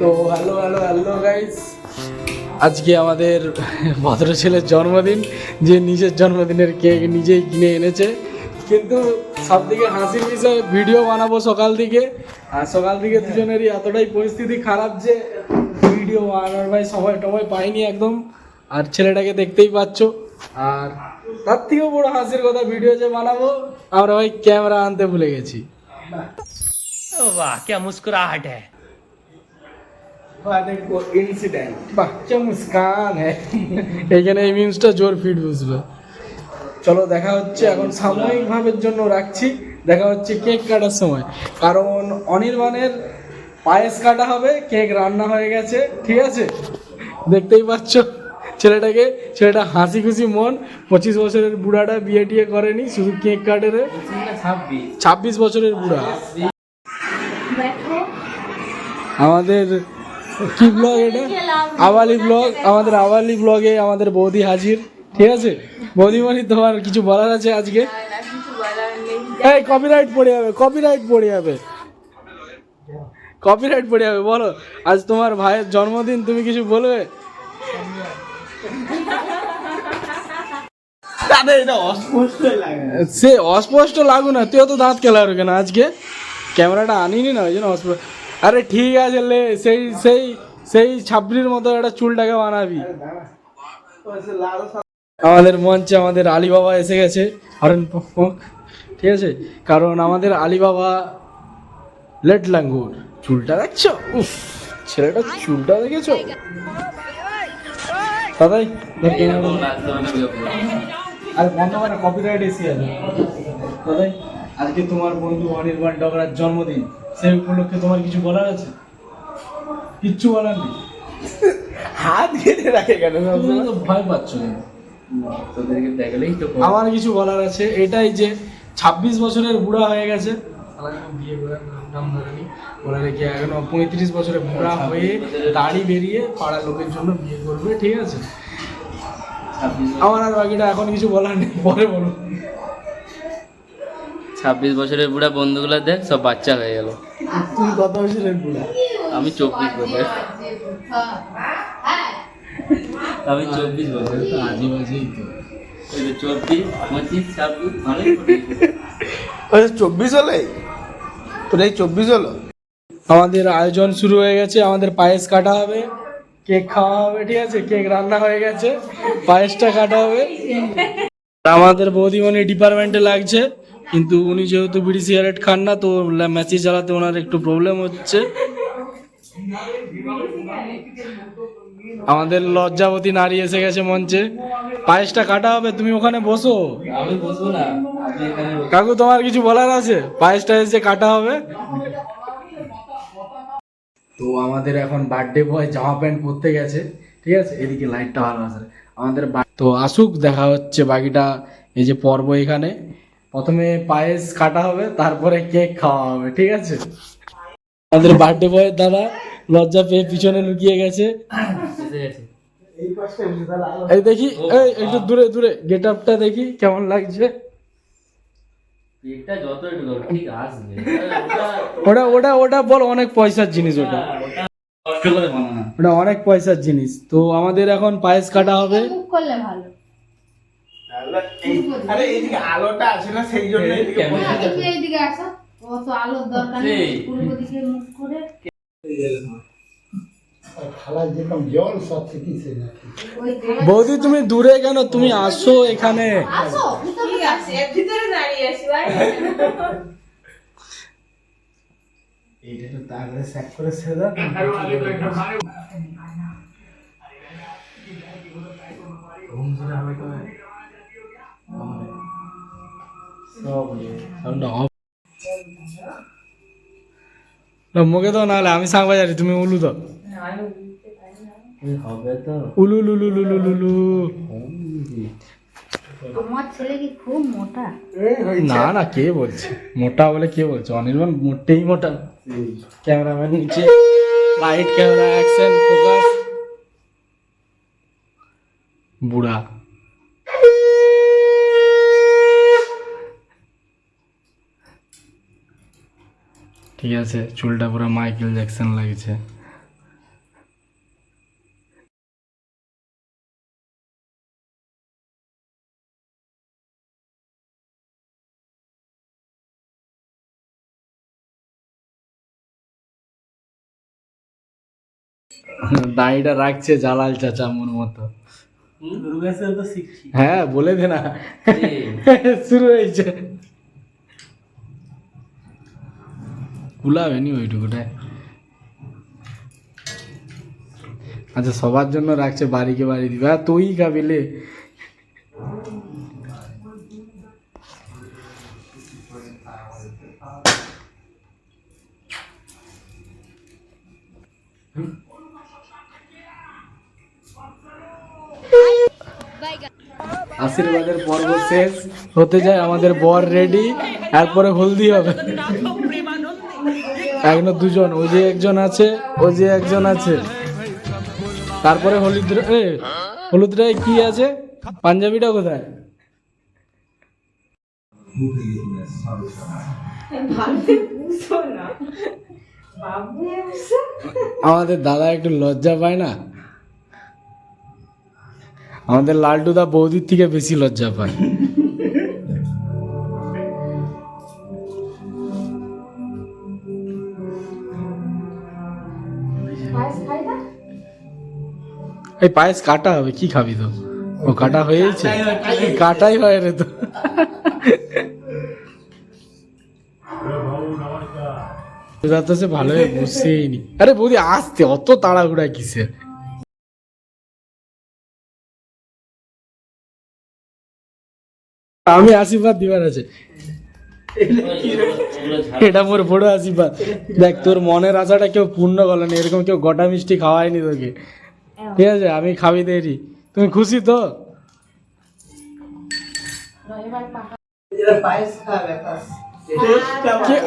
তো hello hello hello guys আজকে আমাদের ভদ্র ছেলের জন্মদিন, যে নিজের জন্মদিনের কেক নিজেই কিনে এনেছে। কিন্তু সব থেকে হাসির বিষয় ভিডিও বানাবো সকাল দিকে। আর সকাল দিকে দুজনেরই এতটাই পরিস্থিতি খারাপ যে ভিডিও বানানোর ভাই সময় টময় পাইনি একদম। আর ছেলেটাকে দেখতেই পাচ্ছ। আর তার থেকেও বড় হাসির কথা ভিডিও যে বানাবো, আমরা ভাই ক্যামেরা আনতে ভুলে গেছি। বাহ কে মুস্কুরাহট হ্যাঁ ইনসিডেন্ট বাচ্চা মুস্কান এখানে এই মিমসটা জোর ফিট বুঝবে। চলো দেখা হচ্ছে এখন সাময়িকভাবের জন্য রাখছি। দেখা হচ্ছে কেক কাটার সময়। কারণ অনির্বাণের পায়েস কাটা হবে কেক রান্না হয়ে গেছে ঠিক আছে? দেখতেই পাচ্ছ ছেলেটাকে ছেলেটা হাসি খুশি মন। পঁচিশ বছরের বুড়াটা বিয়ে টিয়ে করেনি শুধু কেক কাটে রে। ছাব্বিশ বছরের বুড়া। আমাদের কি ব্লগ এটা? আওয়ালি ব্লগ আমাদের আওয়ালি ব্লগে আমাদের বৌদি হাজির ঠিক আছে? বৌদিমণি তোমার কিছু বলার আছে আজকে? এই কপিরাইট পড়ে যাবে কপিরাইট পড়ে যাবে। কপিরাইট পড়ে যাবে বলো। আজ তোমার ভাইয়ের জন্মদিন তুমি কিছু বলবে? সে অস্পষ্ট লাগু না। তুই তো দাঁত কেলার কেন আজকে? ক্যামেরাটা আনিনি না ওই জন্য অস্পষ্ট আরে ঠিক আছে লে, সেই সেই সেই ছাবড়ির মতো একটা চুলটাকে বানাবি। আমাদের মঞ্চে আমাদের আলী বাবা এসে গেছে। হরেন। ঠিক আছে? কারণ আমাদের আলী বাবা লেট লাঙ্গুর। চুলটা দেখছ? উফ, ছেলেটা চুলটা দেখেছ? দাদাই আর, বন্ধ করে কপিরাইট এসে যাবে দাদাই আজকে তোমার বন্ধু অনির্বাণ ডগরার জন্মদিন। সেই উপলক্ষে তোমার কিছু বলার আছে? কিচ্ছু বলার নেই। হাত ঘিরে রাখে কেন? তুমি তো ভয় পাচ্ছ কেন? তোদেরকে দেখলেই তো আমার কিছু বলার আছে। এটাই যে ছাব্বিশ বছরের বুড়া হয়ে গেছে। বিয়ে করার নাম ধরেনি। বলে রেখে এখনও পঁয়ত্রিশ বছরের বুড়া হয়ে দাড়ি বেরিয়ে পাড়ার লোকের জন্য বিয়ে করবে ঠিক আছে? আমার আর বাকিটা এখন কিছু বলার নেই। পরে বলো। ছাব্বিশ বছরের বুড়া বন্ধুগুলো দেখ সব বাচ্চা হয়ে গেল। তুমি কত বছরের বুড়া? আমি চব্বিশ বছর। আমি চব্বিশ বছর। তো বাজেই তো। চব্বিশ পঁচিশ ছাব্বিশ অনেক চব্বিশ হলে? তোর এই চব্বিশ হলো? আমাদের আয়োজন শুরু হয়ে গেছে আমাদের পায়েস কাটা হবে। কেক খাওয়া হবে ঠিক আছে? কেক রান্না হয়ে গেছে। পায়েসটা কাটা হবে। আমাদের বৌদিমণি ডিপার্টমেন্টে লাগছে। কিন্তু উনি যেহেতু বিড়ি সিগারেট খান না তো ম্যাচি চালাতে ওনার একটু প্রবলেম হচ্ছে। আমাদের লজ্জাবতী নারী এসে গেছে মঞ্চে। পায়েসটা কাটা হবে তুমি ওখানে বসো। আমি বসবো না। কাকু তোমার কিছু বলার আছে? পায়েসটা এসে কাটা হবে। তো আমাদের এখন বার্থডে বয় জামা প্যান্ট পরতে গেছে ঠিক আছে? এদিকে লাইটটা ভালো আছে। আমাদের তো আসুক দেখা হচ্ছে বাকিটা এই যে পর্ব এখানে। প্রথমে পায়েস কাটা হবে তারপরে কেক খাওয়া হবে ঠিক আছে? আমাদের বার্থডে বয়ের দাদা লজ্জা পেয়ে পিছনে লুকিয়ে গেছে। এই দেখি এই একটু দূরে দূরে গেট আপটা দেখি কেমন লাগছে। ওটা ওটা ওটা বল অনেক পয়সার জিনিস ওটা। কষ্ট করে বানানো। ওটা অনেক পয়সার জিনিস। তো আমাদের এখন পায়েস কাটা হবে। করলে ভালো। আরে এইদিকে আলোটা আছে না সেই জন্য এইদিকে ক্যামেরা না, একটু এইদিকে আসো। অত আলোর দরকার নেই। পূর্ব দিকে মুখ করে। বৌদি তুমি দূরে কেন? তুমি আসো এখানে। আসো ভিতরে আসো। ভিতরে দাঁড়িয়ে আছি ভাই। এইটা তো তারপরে স্যাক করে ছেড়ে মুখে দাও নাহলে আমি সাং বাজারি তুমি উলু তো। উলু লুলু লুলু লুলু না না কে বলছে? মোটা বলে কে বলছে? অনির্বাণ মোটেই মোটা ক্যামেরাম্যান নিচে। লাইট ক্যামেরা অ্যাকশন ফোকাস বুড়া। ঠিক আছে চুলটা পুরো মাইকেল জ্যাকসন লাগছে। দাড়িটা রাখছে জালাল চাচা মন মতো। হ্যাঁ বলে দে না। শুরু হয়েছে। কুলাবে নি ওইটুকুটায় আচ্ছা সবার জন্য রাখছে, বাড়িকে বাড়ি দিবে। তুই খাবিলে আশীর্বাদের পর্ব শেষ। হতে যায় আমাদের বর রেডি এরপরে হলদি হবে। এখন দুজন, ওই যে একজন আছে, ওই যে একজন আছে। তারপরে হলুদ এ হলুদটায় কি আছে? পাঞ্জাবিটা কোথায়? আমাদের দাদা একটু লজ্জা পায় না? আমাদের লালটুদা বৌদির থেকে বেশি লজ্জা পায়। এই পায়েস কাটা হবে, কি খাবি তো? ও, কাটা হয়েছে? কাটাই হয় রে তো। সে ভালোই বুঝছেই নি। আরে বৌদি, আসতে, অত তাড়াহুড়া কিসের? আমি আশীর্বাদ দিবার আছে। এটা মোর বড় আশীর্বাদ। দেখ, তোর মনের আশাটা কেউ পূর্ণ করল না, এরকম কেউ গোটা মিষ্টি খাওয়ায়নি তোকে। ঠিক আছে আমি খাবি দেরি। তুমি খুশি তো?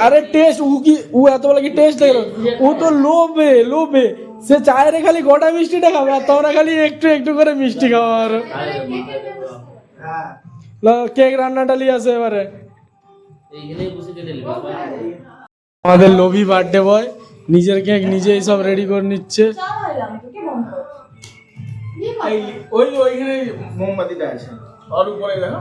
আরে টেস্ট ও কি ও এত বলে কি টেস্ট দেখল? ও তো লোভে লোভে। সে চায় রে খালি গোটা মিষ্টিটা খাবে আর তোমরা খালি একটু একটু করে মিষ্টি খাওয়া আর। কেক রান্নাটা নিয়ে আসে এবারে। এইখানেই বসে কেটে নেবে বাবা আমাদের লোভি বার্থডে বয় নিজের কেক নিজেই সব রেডি করে নিচ্ছে। ওই ওইখানে মোমবাতিটা আছে আর উপরে দেখো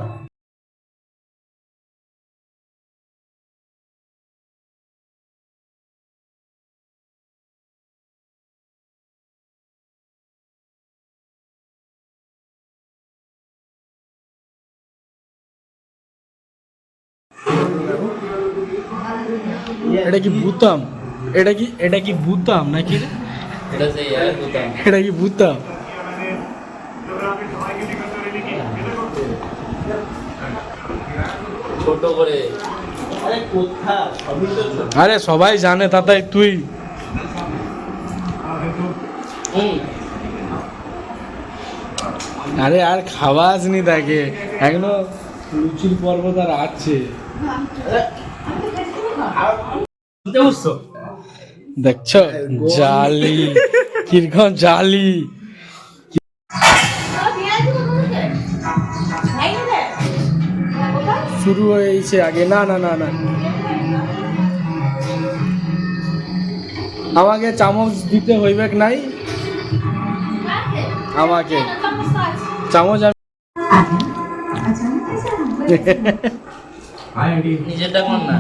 এটা কি বুতাম এটা কি এটা কি বুতাম নাকি রে? এটা সেই আর কোথাও এটা কি বুতাম ছোট করে। আরে সবই তো ছোট। আরে সবাই জানে তাতাই তুই। আরে আর খাওয়া আসনি তাকে। এখনও লুচির পর্ব তার আছে। দেখছ? জালি। কীরকম জালি। শুরু হয়েছে আগে। না না না না। আমাকে চামচ দিতে হইবে নাই? আমাকে। চামচ আমি নিজেরটা কর না।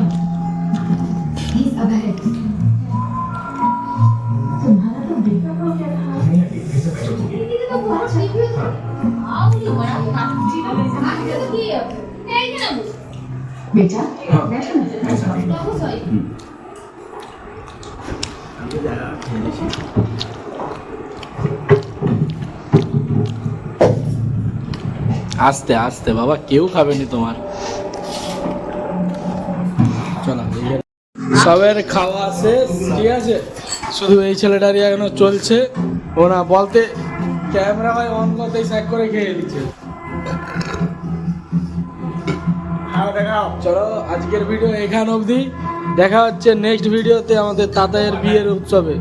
আস্তে আস্তে বাবা কেউ খাবেনি তোমার। চলো সবের খাওয়া শেষ ঠিক আছে? শুধু এই ছেলেটারই এখনও চলছে। ও না বলতে ক্যামেরা ভাই অন করতেই স্যাক করে খেয়ে দিচ্ছে চলো আজকের ভিডিও এখান অবধি। দেখা হচ্ছে নেক্সট ভিডিওতে আমাদের তাতায়ের বিয়ের উৎসবে।